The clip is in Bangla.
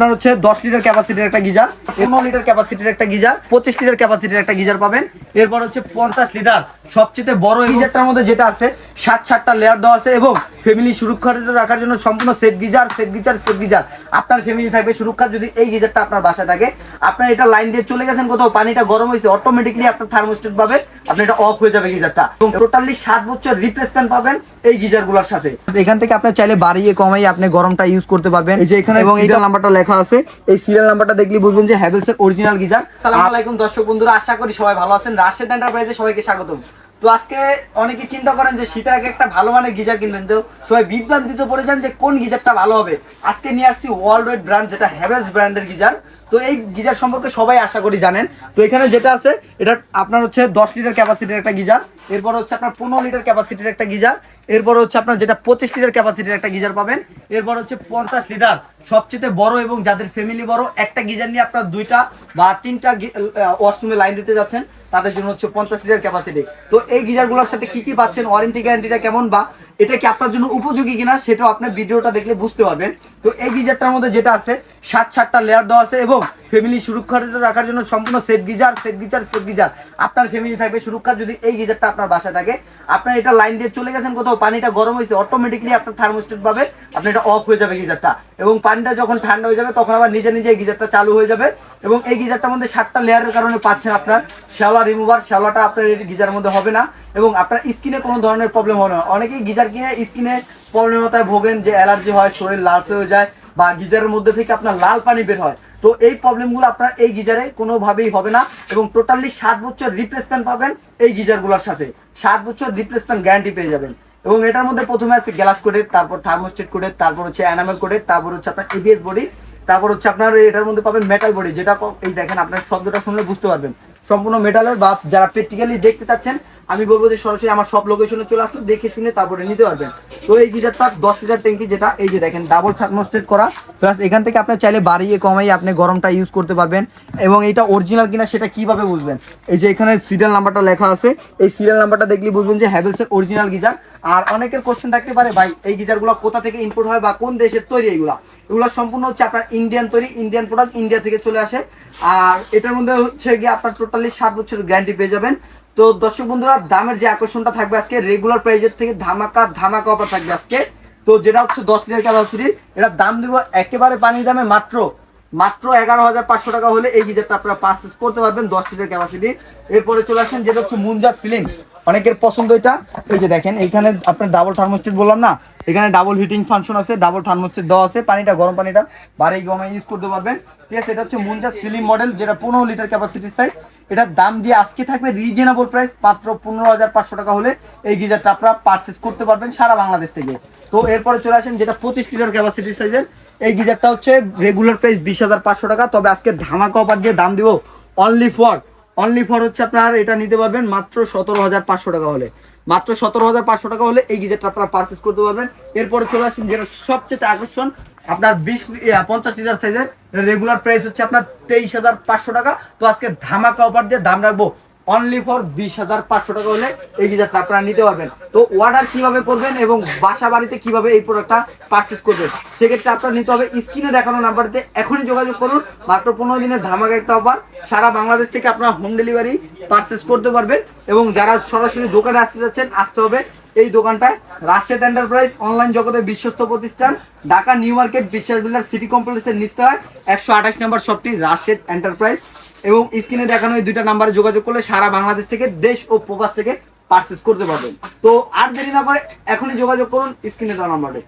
আপনার হচ্ছে দশ লিটার ক্যাপাসিটির একটা গিজার, পনেরো লিটার ক্যাপাসিটির একটা গিজার, পঁচিশ লিটার ক্যাপাসিটির একটা গিজার পাবেন। এরপর হচ্ছে পঞ্চাশ লিটার সবচেয়ে বড় গিজারটার মধ্যে যেটা আছে ষাট ষাটটা লেয়ার দেওয়া আছে এবং ফ্যামিলি সুরক্ষা রাখার জন্য সম্পূর্ণ safe geyser safe geyser safe geyser. আপনার ফ্যামিলি থাকবে সুরক্ষা যদি এই গিজারটা আপনার বাসায় থাকে। আপনার এটা লাইন দিয়ে চলে গেছেন কোথাও, পানিটা গরম হয়েছে অটোমেটিকলি আপনার থার্মোস্টেট পাবে। আপনার এটা অফ হয়ে যাবে গিজারটা। এবং টোটালি সাত বছর রিপ্লেসমেন্ট পাবেন এই গিজারগুলোর সাথে। এখান থেকে আপনি চাইলে বাড়িয়ে কমাই আপনি গরমটা ইউজ করতে পারবেন। এই যে এখানে এবং এইটা নাম্বারটা লেখা আছে। এই সিরিয়াল নাম্বারটা দেখলে বুঝবেন যে হ্যাভেলস এর অরিজিনাল গিজার। সালাম আলাইকুম দর্শক বন্ধুরা আশা করি সবাই ভালো আছেন। রাশেদ এন্টারপ্রাইজে সবাইকে স্বাগতম। তো আজকে অনেকে চিন্তা করেন যে শীতের আগে একটা ভালো মানের গিজার কিনবেন। তো সবাই বিভ্রান্তিতে পড়ে যান যে কোন গিজারটা ভালো হবে। আজকে নিয়ে আসছি ওয়ার্ল্ড ওয়াইড ব্র্যান্ড যেটা হ্যাভেলস ব্র্যান্ডের গিজার। তো এই গিজার সম্পর্কে সবাই আশা করি জানেন। তো এখানে যেটা আছে, এটা আপনার হচ্ছে দশ লিটার ক্যাপাসিটির একটা গিজার, এরপর হচ্ছে আপনার পনেরো লিটার ক্যাপাসিটির একটা গিজার, এরপর হচ্ছে আপনার যেটা পঁচিশ লিটার ক্যাপাসিটির একটা গিজার পাবেন, এরপর হচ্ছে পঞ্চাশ লিটার। সবচেয়ে বড় এবং যাদের ফ্যামিলি বড়, একটা গিজার নিয়ে আপনার দুইটা বা তিনটা ওয়াশরুমে লাইন দিতে যাচ্ছেন, তাদের জন্য হচ্ছে পঞ্চাশ লিটার ক্যাপাসিটি তো এই গিজারগুলোর সাথে কি কি পাচ্ছেন ওয়ারেন্টি গ্যারান্টিটা কেমন বা এটা কি আপনার জন্য উপযোগী কিনা সেটাও আপনার ভিডিওটা দেখলে বুঝতে পারবেন। তো এই গিজারটার মধ্যে যেটা আছে, সাত সাতটা লেয়ার দেওয়া আছে এবং ফ্যামিলি সুরক্ষা রাখার জন্য সম্পূর্ণ safe geyser safe geyser safe geyser. আপনার ফ্যামিলি থাকবে সুরক্ষা যদি এই গিজারটা আপনার বাসায় থাকে। আপনার এটা লাইন দিয়ে চলে গেছেন কোথাও, পানিটা গরম হয়েছে অটোমেটিকলি আপনার থার্মোস্টেট পাবে। আপনার এটা অফ হয়ে যাবে গিজারটা। এবং পানিটা যখন ঠান্ডা হয়ে যাবে, তখন আবার নিজে নিজে গিজারটা চালু হয়ে যাবে। এবং এই গিজারটার মধ্যে সাতটা লেয়ারের কারণে পাচ্ছেন আপনার শ্যাওলা রিমুভার শ্যাওলাটা আপনার এই গিজারের মধ্যে হবে না। এবং আপনার স্কিনে কোনো ধরনের প্রবলেম হবে না। অনেকেই গিজার কিনে স্কিনে প্রবলেমতায় ভোগেন যে অ্যালার্জি হয়, শরীর লালসে হয়ে যায় বা গিজারের মধ্যে থেকে আপনার লাল পানি বের হয়। তো এই প্রবলেমগুলো আপনার এই গিজারে কোনোভাবেই হবে না এবং টোটালি সাত বছর রিপ্লেসমেন্ট পাবেন এই গিজারগুলোর সাথে। সাত বছর রিপ্লেসমেন্ট গ্যারান্টি পেয়ে যাবেন। এবং এটার মধ্যে প্রথমে আছে গ্লাস কোডের, তারপর থার্মোস্টেট কোডের, তারপর হচ্ছে অ্যানামেল কোডের, তারপর হচ্ছে আপনার এবিএস বডি তারপর হচ্ছে আপনার এটার মধ্যে পাবেন মেটাল বডি যেটা এই দেখেন আপনার শব্দটা শুনলে বুঝতে পারবেন। সম্পূর্ণ মেটালের বা যারা প্র্যাকটিক্যালি দেখতে চাচ্ছেন, আমি বলব যে সরাসরি আমার সব লোকেশনে চলে আসলো দেখে শুনে তারপরে নিতে পারবেন। তো এই গিজারটা দশ লিটার ট্যাঙ্কি যেটা, এই যে দেখেন ডাবল থার্মোস্টেট করা। প্লাস এখান থেকে আপনার চাইলে বাড়িয়ে কমাই আপনি গরমটা ইউজ করতে পারবেন। এবং এটা অরিজিনাল কিনা সেটা কীভাবে বুঝবেন? এই যে এখানে সিরিয়াল নাম্বারটা লেখা আছে। এই সিরিয়াল নাম্বারটা দেখলে বুঝবেন যে হ্যাভেলসের অরিজিনাল গিজার। আর অনেকের কোশ্চেন থাকতে পারে, ভাই, এই গিজারগুলো কোথা থেকে ইম্পোর্ট হয় বা কোন দেশের তৈরি এইগুলা এগুলো সম্পূর্ণ হচ্ছে আপনার ইন্ডিয়ান তৈরি ইন্ডিয়ান প্রোডাক্ট ইন্ডিয়া থেকে চলে আসে। আর এটার মধ্যে হচ্ছে গিয়ে আপনার টোটালি সাত বছরের গ্যারান্টি পেয়ে যাবেন। তো দর্শক বন্ধুরা, দামের যে আকর্ষণটা থাকবে আজকে রেগুলার প্রাইজের থেকে ধামাকা ধামাকা অফার থাকবে আজকে। তো যেটা হচ্ছে দশ লিটার ক্যাপাসিটির এটার দাম দিব একেবারে পানি দামে মাত্র মাত্র এগারো হাজার পাঁচশো টাকা হলে এই গিজারটা আপনারা পারচেস করতে পারবেন দশ লিটার ক্যাপাসিটি এরপরে চলে আসেন, যেটা হচ্ছে মুঞ্জার ফিলিং অনেকের পছন্দ এটা। এই যে দেখেন, এইখানে আপনার ডাবল থার্মোস্টেট বললাম না? এখানে ডাবল হিটিং ফাংশন আছে ডাবল থার্মোস্টেট দেওয়া আছে, পানিটা, গরম পানিটা। বাড়ি গমে ইউজ করতে পারবেন। ঠিক আছে, এটা হচ্ছে মুনজা সিলিম মডেল যেটা পনেরো লিটার ক্যাপাসিটির সাইজ এটার দাম দিয়ে আজকে থাকবে রিজনেবল প্রাইস মাত্র পনেরো হাজার পাঁচশো টাকা হলে এই গিজারটা আপনারা পারচেস করতে পারবেন সারা বাংলাদেশ থেকে। তো এরপরে চলে আসেন, যেটা পঁচিশ লিটার ক্যাপাসিটির সাইজের এই গিজারটা হচ্ছে রেগুলার প্রাইস বিশ হাজার পাঁচশো টাকা, তবে আজকে ধামাকা অফার দিয়ে দাম দিব অনলি ফর অনলি ফর হচ্ছে আপনার এটা নিতে পারবেন মাত্র সতেরো হাজার পাঁচশো টাকা হলে। মাত্র সতেরো হাজার পাঁচশো টাকা হলে এই গিজারটা আপনারা পারচেস করতে পারবেন। এরপরে চলে আসছেন যেটা সবচেয়ে আকর্ষণ, আপনার বিশ পঞ্চাশ লিটার সাইজের রেগুলার প্রাইস হচ্ছে আপনার তেইশ হাজার পাঁচশো টাকা। তো আজকে ধামাকা অফার দিয়ে দাম রাখব অনলি ফর বিশ হাজার পাঁচশো টাকা হলে এই গিজারটা আপনারা নিতে পারবেন। তো অর্ডার কীভাবে করবেন এবং বাসা বাড়িতে কীভাবে এই প্রোডাক্টটা পারচেস করবেন, সেক্ষেত্রে আপনার নিতে হবে স্ক্রিনে দেখানো নাম্বারতে এখনই যোগাযোগ করুন। মাত্র পনেরো দিনের ধামাকা একটা অফার সারা বাংলাদেশ থেকে আপনারা হোম ডেলিভারি পারচেস করতে পারবেন এবং যারা সরাসরি দোকানে আসতে যাচ্ছেন, আসতে হবে এই দোকানটায়। রাশেদ এন্টারপ্রাইজ অনলাইন জগতের বিশ্বস্ত প্রতিষ্ঠান, Dhaka New Market, Biswas builder, city কমপ্লেক্সের নিচতলায়। একশো আঠাশ নম্বর শপটি রাশেদ এন্টারপ্রাইজ এবং স্ক্রিনে দেখানো এই দুইটা নাম্বারে যোগাযোগ করলে সারা বাংলাদেশ থেকে দেশ ও প্রবাস থেকে পারচেস করতে পারবেন। তো আর দেরি না করে এখনই যোগাযোগ করুন স্ক্রিনে দেওয়া নাম্বারে।